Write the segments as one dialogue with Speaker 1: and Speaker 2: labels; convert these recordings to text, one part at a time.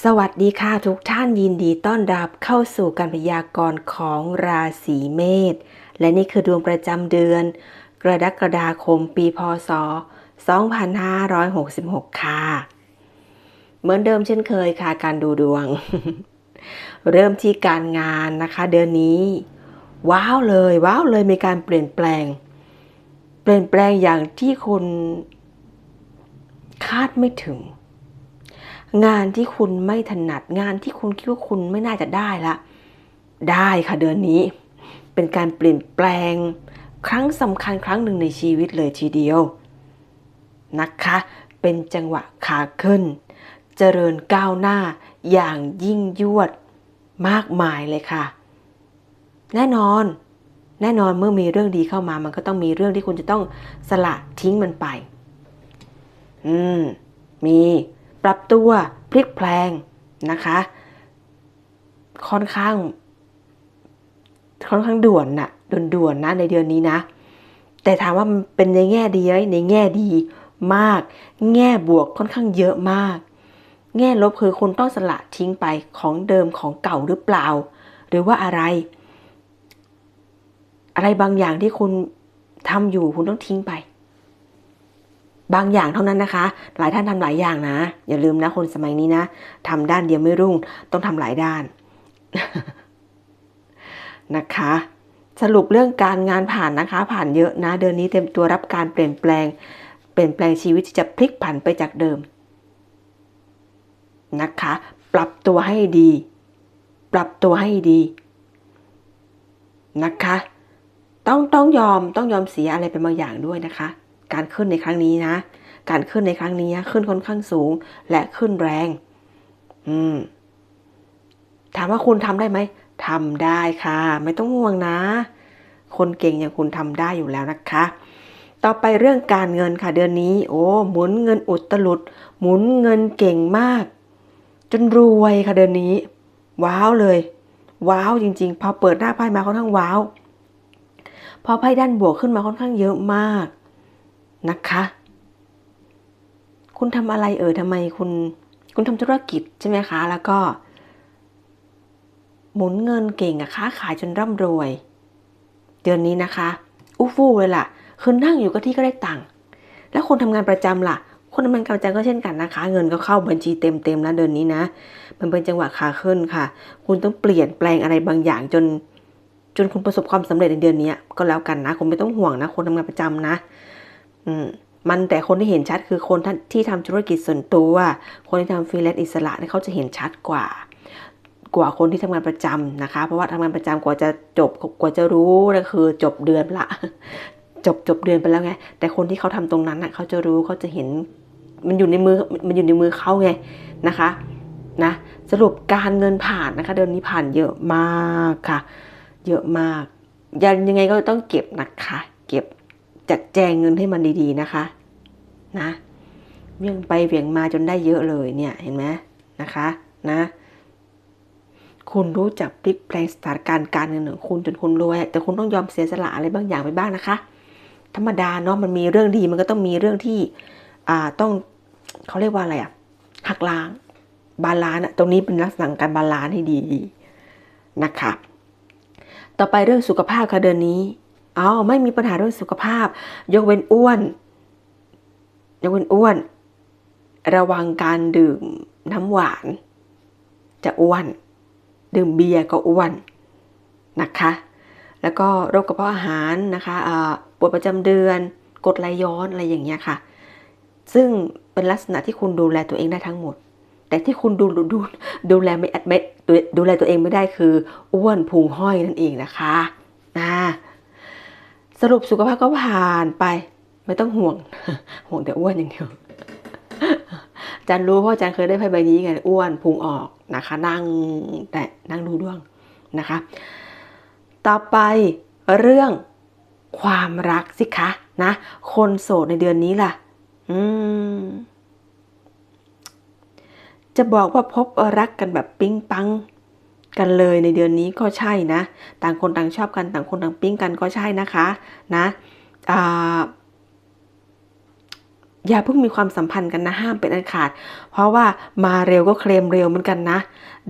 Speaker 1: สวัสดีค่ะทุกท่านยินดีต้อนรับเข้าสู่การพยากรณ์ของราศีเมษและนี่คือดวงประจำเดือน กรกฎาคมปีพศ 2566 ค่ะ เหมือนเดิมเช่นเคยค่ะการดูดวง เริ่มที่การงานนะคะ เดือนนี้ ว้าวเลยว้าวเลยมีการเปลี่ยนแปลง เปลี่ยนแปลงอย่างที่คุณคาดไม่ถึง งานที่คุณไม่ถนัดงานที่คุณคิดว่าคุณไม่น่าจะได้ละ ได้ค่ะเดือนนี้ เป็นการเปลี่ยนแปลง ครั้งสำคัญครั้งหนึ่งในชีวิตเลยทีเดียว นะคะ เป็นจังหวะขาขึ้น เจริญก้าวหน้าอย่างยิ่งยวดมากมายเลยค่ะ แน่นอน แน่นอนเมื่อมีเรื่องดีเข้ามามันก็ต้องมีเรื่องที่คุณจะต้องสละทิ้งมันไป อืม มี ปรับตัวพลิกแพลงนะคะ ค่อนข้าง ค่อนข้างด่วนนะด่วนๆนะในเดือนนี้นะ แต่ถามว่ามันเป็นในแง่ดีไหมในแง่ดีมาก แง่บวกค่อนข้างเยอะมาก แง่ลบคือคุณต้องสละทิ้งไปของเดิมของเก่าหรือเปล่า หรือว่าอะไร อะไรบางอย่างที่คุณทำอยู่คุณต้องทิ้งไป บางอย่างเท่านั้นนะคะ หลายท่านทำหลายอย่างนะ อย่าลืมนะคนสมัยนี้นะทำด้านเดียวไม่รุ่ง ต้องทำหลายด้านนะคะ สรุปเรื่องการงานผ่านนะคะ ผ่านเยอะนะ เดือนนี้เต็มตัวรับการเปลี่ยนแปลง เปลี่ยนแปลงชีวิตที่จะพลิกผันไปจากเดิมนะคะ ปรับตัวให้ดี ปรับตัวให้ดีนะคะ ต้องต้องยอมต้องยอมเสียอะไรเป็นบางอย่างด้วยนะคะ การขึ้นในครั้งนี้นะ การขึ้นในครั้งนี้ขึ้นค่อนข้างสูงและขึ้นแรง อืม ถามว่าคุณทำได้ไหมทำได้ค่ะ ไม่ต้องห่วงนะ คนเก่งอย่างคุณทำได้อยู่แล้วนะคะ ต่อไปเรื่องการเงินค่ะเดือนนี้ โอ้หมุนเงินอุดตลุด หมุนเงินเก่งมาก จนรวยค่ะเดือนนี้ ว้าวเลย ว้าวจริง ๆ พอเปิดหน้าไพ่มาค่อนข้างว้าวพอไพ่ด้านบวกขึ้นมาค่อนข้างเยอะมาก นะคะ คุณทำอะไรเอ่ยทำไมคุณ คุณทำธุรกิจใช่ไหมคะ แล้วก็ หมุนเงินเก่งอะค้าขายจนร่ำรวย เดือนนี้นะคะ อู้ฟู่เลยล่ะ คือนั่งอยู่ก็ที่ก็ได้ตังค์แล้วคนทำงานประจำล่ะคนทำงานประจำก็เช่นกันนะคะ เงินก็เข้าบัญชีเต็มๆแล้วเดือนนี้นะ มันเป็นจังหวะขาขึ้นค่ะ คุณต้องเปลี่ยนแปลงอะไรบางอย่างจนจนคุณประสบความสำเร็จในเดือนนี้ก็แล้วกันนะคุณไม่ต้องห่วงนะคนทำงานประจำนะ อืมมันแต่คนที่เห็นชัดคือคนที่ทำธุรกิจส่วนตัว คนที่ทำฟรีแลนซ์อิสระเนี่ยเขาจะเห็นชัดกว่า กว่าคนที่ทำงานประจำนะคะ เพราะว่าทำงานประจำกว่าจะจบกว่าจะรู้ก็คือจบเดือนละ จบจบเดือนไปแล้วไง แต่คนที่เขาทำตรงนั้นอะเขาจะรู้เขาจะเห็น มันอยู่ในมือมันอยู่ในมือเขาไงนะคะนะสรุปการเงินผ่านนะคะเดือนนี้ผ่านเยอะมากค่ะ เยอะมาก ยังยังไงก็ต้องเก็บนะคะ เก็บ จัดแจงเงินให้มันดีๆนะคะ นะเวียงไปเวียงมาจนได้เยอะเลยเนี่ยเห็นไหมนะคะนะ คุณรู้จักพลิกแปลงสถานการณ์การเงินของคุณจนคุณรวย แต่คุณต้องยอมเสียสละอะไรบางอย่างไปบ้างนะคะ ธรรมดาเนาะมันมีเรื่องดีมันก็ต้องมีเรื่องที่อ่าต้องเขาเรียกว่าอะไรอะหักล้างบาลานซ์ตรงนี้เป็นลักษณะการบาลานซ์ให้ดีนะคะ ต่อไปเรื่องสุขภาพค่ะเดือนนี้ อ๋อไม่มีปัญหาเรื่องสุขภาพ ยกเว้นอ้วน ยกเว้นอ้วน ระวังการดื่มน้ำหวาน จะอ้วน ดื่มเบียร์ก็อ้วนนะคะ แล้วก็โรคกระเพาะอาหารนะคะปวดประจำเดือนกดไหลย้อนอะไรอย่างเงี้ยค่ะ ซึ่งเป็นลักษณะที่คุณดูแลตัวเองได้ทั้งหมด แต่ที่คุณดูดูดูแลไม่ไม่ดูแลตัวเองไม่ได้คือ อ้วนพุงห้อยนั่นเองนะคะ สรุปสุขภาพก็ผ่านไป ไม่ต้องห่วง ห่วงแต่อ้วนอย่างเดียวจันรู้เพราะจันเคยได้ไพ่ใบนี้ไงอ้วนพุงออกนะคะ นั่งแต่นั่งดูดวงนะคะ ต่อไปเรื่องความรักสิคะนะ คนโสดในเดือนนี้ล่ะ อืม จะบอกว่าพบรักกันแบบปิ๊งปัง กันเลยในเดือนนี้ก็ใช่นะ ต่างคนต่างชอบกันต่างคนต่างปิ๊งกันก็ใช่นะคะนะอย่าเพิ่งมีความสัมพันธ์กันนะห้ามเป็นอันขาด เพราะว่ามาเร็วก็เคลมเร็วเหมือนกันนะ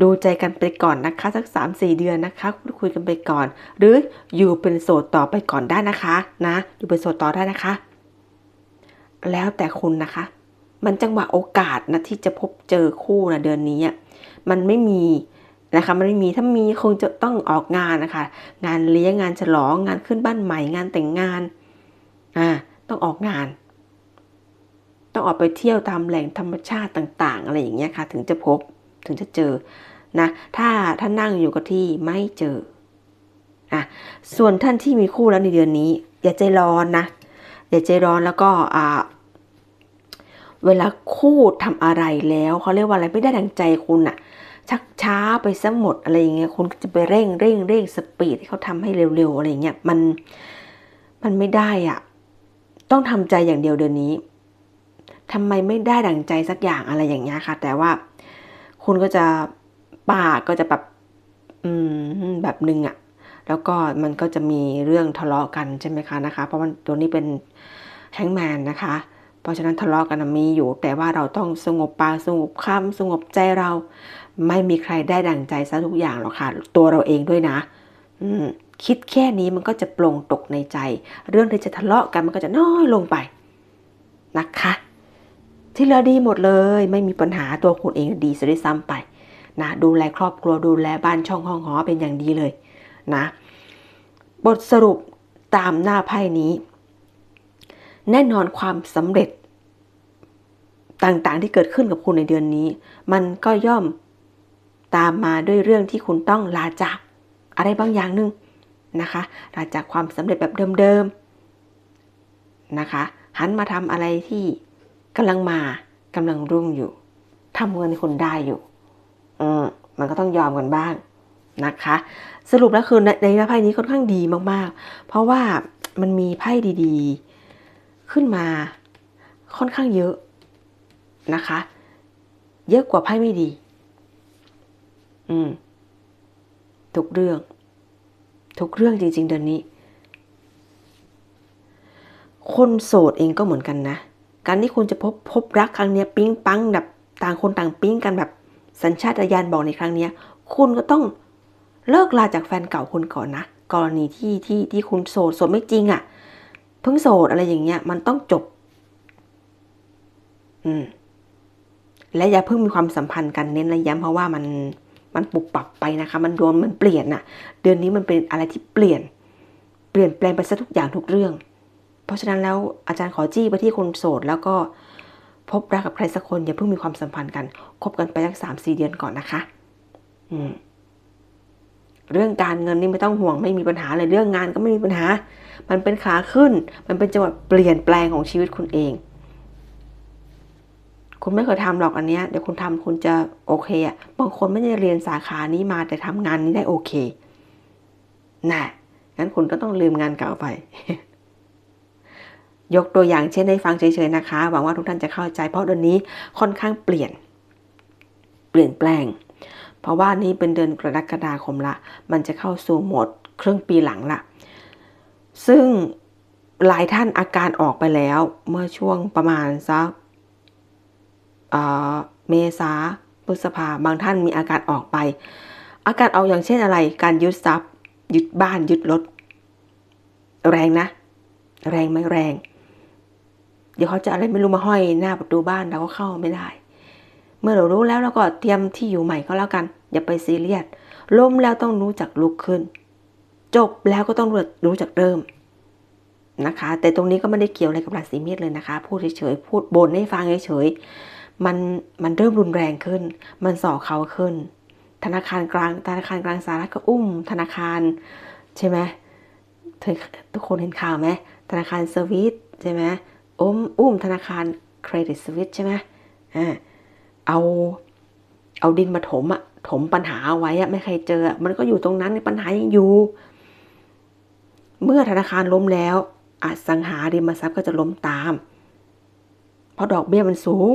Speaker 1: ดูใจกันไปก่อนนะคะ สัก 3-4 เดือนนะคะพูดคุยกันไปก่อน หรืออยู่เป็นโสดต่อไปก่อนได้นะคะนะอยู่เป็นโสดต่อได้นะคะ แล้วแต่คุณนะคะ มันจังหวะโอกาสนะที่จะพบเจอคู่นะเดือนนี้มันไม่มี นะคะมันไม่มีถ้ามีคงจะต้องออกงานนะคะ งานเลี้ยงงานฉลองงานขึ้นบ้านใหม่งานแต่งงานอ่าต้องออกงาน ต้องออกไปเที่ยวตามแหล่งธรรมชาติต่าง ๆ อะไรอย่างเงี้ยค่ะ ถึงจะพบถึงจะเจอนะถ้าถ้านั่งอยู่กับที่ไม่เจออะส่วนท่านที่มีคู่แล้วในเดือนนี้ อย่าใจร้อนนะอย่าใจร้อนแล้วก็อ่าเวลาคู่ทำอะไรแล้วเขาเรียกว่าอะไรไม่ได้ดังใจคุณอะ ชักช้าไปซะหมดอะไรอย่างเงี้ยคุณจะไปเร่งเร่งเร่งสปีดให้เขาทำให้เร็วๆอะไรเงี้ยมันมันไม่ได้อะต้องทำใจอย่างเดียวเดือนนี้ทำไมไม่ได้ดังใจสักอย่างอะไรอย่างเงี้ยค่ะ แต่ว่าคุณก็จะปากก็จะแบบอืมแบบหนึ่งอะแล้วก็มันก็จะมีเรื่องทะเลาะกันใช่ไหมคะนะคะ เพราะมันตัวนี้เป็นแฮงแมนนะคะ เพราะฉะนั้นทะเลาะกันมีอยู่ แต่ว่าเราต้องสงบปากสงบคำสงบใจเรา ไม่มีใครได้ดั่งใจซะทุกอย่างหรอกค่ะ ตัวเราเองด้วยนะคิดแค่นี้มันก็จะปลงตกในใจ เรื่องที่จะทะเลาะกันมันก็จะน้อยลงไปนะคะ ที่เหลือดีหมดเลย ไม่มีปัญหาตัวคุณเองดีซะด้วยซ้ำไปนะดูแลครอบครัวดูแลบ้านช่องห้องหอเป็นอย่างดีเลยนะ บทสรุปตามหน้าไพ่นี้ แน่นอนความสำเร็จ ต่างๆที่เกิดขึ้นกับคุณในเดือนนี้ มันก็ย่อมตามมาด้วยเรื่องที่คุณต้องลาจากอะไรบางอย่างหนึ่งนะคะลาจากความสำเร็จแบบเดิมๆนะคะหันมาทำอะไรที่กำลังมากำลังรุ่งอยู่ทำเงินให้คุณได้อยู่อืมมันก็ต้องยอมกันบ้างนะคะ สรุปแล้วคือในในไพ่นี้ค่อนข้างดีมากๆ เพราะว่ามันมีไพ่ดีๆ ขึ้นมาค่อนข้างเยอะนะคะ เยอะกว่าไพ่ไม่ดี อืม ทุกเรื่อง ทุกเรื่องจริง ๆ เดือนนี้ คนโสดเองก็เหมือนกันนะ การที่คุณจะพบพบรักครั้งนี้ปิ๊งปังแบบต่างคนต่างปิ๊งกันแบบสัญชาตญาณบอกในครั้งนี้คุณก็ต้องเลิกลาจากแฟนเก่าคุณก่อนนะ กรณีที่ที่ที่คุณโสดโสดไม่จริงอะ่ะ เพิ่งโสดอะไรอย่างเงี้ย มันต้องจบ อืม และอย่าเพิ่งมีความสัมพันธ์กันเน้นและย้ำเพราะว่ามันมันปรับปรับไปนะคะ มันโดนมันเปลี่ยนน่ะเดือนนี้มันเป็นอะไรที่เปลี่ยน เปลี่ยนแปลงไปซะทุกอย่างทุกเรื่อง เพราะฉะนั้นแล้วอาจารย์ขอจี้ไปที่คนโสด แล้วก็พบรักกับใครสักคน อย่าเพิ่งมีความสัมพันธ์กันคบกันไปสักสามสี่เดือนก่อนนะคะ อืม เรื่องการเงินนี่ไม่ต้องห่วงไม่มีปัญหาเลยเรื่องงานก็ไม่มีปัญหา มันเป็นขาขึ้น มันเป็นจังหวะเปลี่ยนแปลงของชีวิตคุณเอง คุณไม่เคยทำหรอกอันเนี้ยเดี๋ยวคุณทำคุณจะโอเคอะบางคนไม่ได้เรียนสาขานี้มาแต่ทำงานนี้ได้โอเคน่ะงั้นคุณก็ต้องลืมงานเก่าไป ยกตัวอย่างเช่นให้ฟังเฉยๆนะคะ หวังว่าทุกท่านจะเข้าใจ เพราะเดือนนี้ค่อนข้างเปลี่ยน เปลี่ยนแปลง เพราะว่านี้เป็นเดือนกรกฎาคมละ มันจะเข้าสู่โหมดครึ่งปีหลังละ ซึ่งหลายท่านอาการออกไปแล้วเมื่อช่วงประมาณสักเมษาพฤษภาบางท่านมีอาการออกไป อาการออกอย่างเช่นอะไร การยึดทรัพย์ยึดบ้านยึดรถ แรงนะ แรงไหมแรง เดี๋ยวเขาจะอะไรไม่รู้มาห้อยหน้าประตูบ้านเราก็เข้าไม่ได้ เมื่อเรารู้แล้วเราก็เตรียมที่อยู่ใหม่ก็แล้วกัน อย่าไปซีเรียสล้มแล้วต้องรู้จักลุกขึ้น จบแล้วก็ต้องรู้จักเริ่มนะคะ แต่ตรงนี้ก็ไม่ได้เกี่ยวอะไรกับราศีเมษเลยนะคะ พูดเฉยๆพูดบ่นให้ฟังเฉยๆมันมันเริ่มรุนแรงขึ้น มันส่อเขาขึ้น ธนาคารกลางธนาคารกลางสหรัฐก็อุ้ม ธนาคารใช่ไหมทุกคนเห็นข่าวไหมธนาคารสวิตใช่ไหมอุ้มอุ้มธนาคารเครดิตสวิตใช่ไหมอ่าเอาเอาดินมาถมอะถมปัญหาเอาไว้อะไม่ใครเจอ มันก็อยู่ตรงนั้นปัญหายังอยู่ เมื่อธนาคารล้มแล้วอสังหาริมทรัพย์ก็จะล้มตาม เพราะดอกเบี้ยมันสูง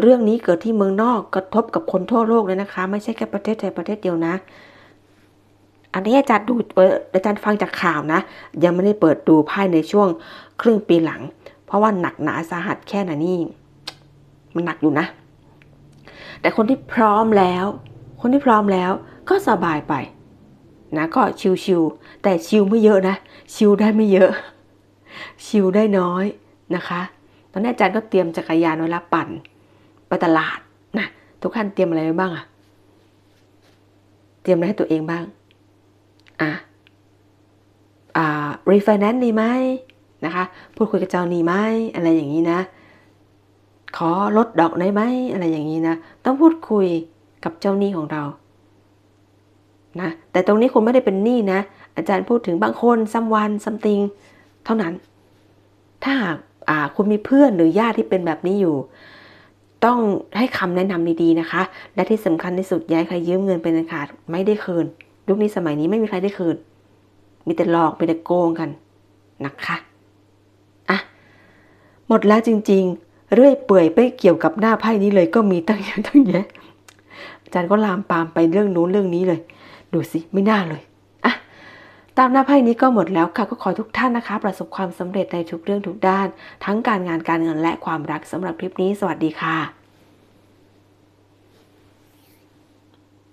Speaker 1: เรื่องนี้เกิดที่เมืองนอกกระทบกับคนทั่วโลกเลยนะคะ ไม่ใช่แค่ประเทศไทยประเทศเดียวนะ อันนี้อาจารย์ดูอาจารย์ฟังจากข่าวนะ ยังไม่ได้เปิดดูไพ่ในช่วงครึ่งปีหลัง เพราะว่าหนักหนาสาหัสแค่ไหนนี่มันหนักอยู่นะ แต่คนที่พร้อมแล้ว คนที่พร้อมแล้วก็สบายไป นะก็ชิวๆแต่ชิวไม่เยอะนะ ชิวได้ไม่เยอะ ชิวได้น้อยนะคะตอนนี้อาจารย์ก็เตรียมจักรยานไว้ละปั่นไปตลาดนะทุกท่านเตรียมอะไรไว้บ้างอะเตรียมอะไรให้ตัวเองบ้างอะอ่ารีไฟแนนซ์ดีไหมนะคะ พูดคุยกับเจ้าหนี้ไหมอะไรอย่างนี้นะ ขอลดดอกได้ไหมอะไรอย่างนี้นะ ต้องพูดคุยกับเจ้าหนี้ของเรา นะแต่ตรงนี้คุณไม่ได้เป็นหนี้นะ อาจารย์พูดถึงบางคนซัมวันซัมติงเท่านั้น ถ้าหากอ่าคุณมีเพื่อนหรือญาติที่เป็นแบบนี้อยู่ ต้องให้คำแนะนำดีๆนะคะ และที่สำคัญที่สุดย้ายใครยืมเงินเป็นอันขาดไม่ได้คืน ยุคนี้สมัยนี้ไม่มีใครได้คืน มีแต่หลอกมีแต่โกงกันนะคะอะหมดแล้วจริง ๆ เรื่อยเปื่อยไปเกี่ยวกับหน้าไพ่นี้เลยก็มีตั้งเยอะตั้งแยะอาจารย์ก็ลามปามไปเรื่องนู้นเรื่องนี้เลย ดูสิไม่น่าเลยอะตามหน้าไพ่นี้ก็หมดแล้วค่ะ ก็ขอทุกท่านนะคะ ประสบความสำเร็จในทุกเรื่องทุกด้าน ทั้งการงานการเงินและความรักสำหรับคลิปนี้ สวัสดีค่ะ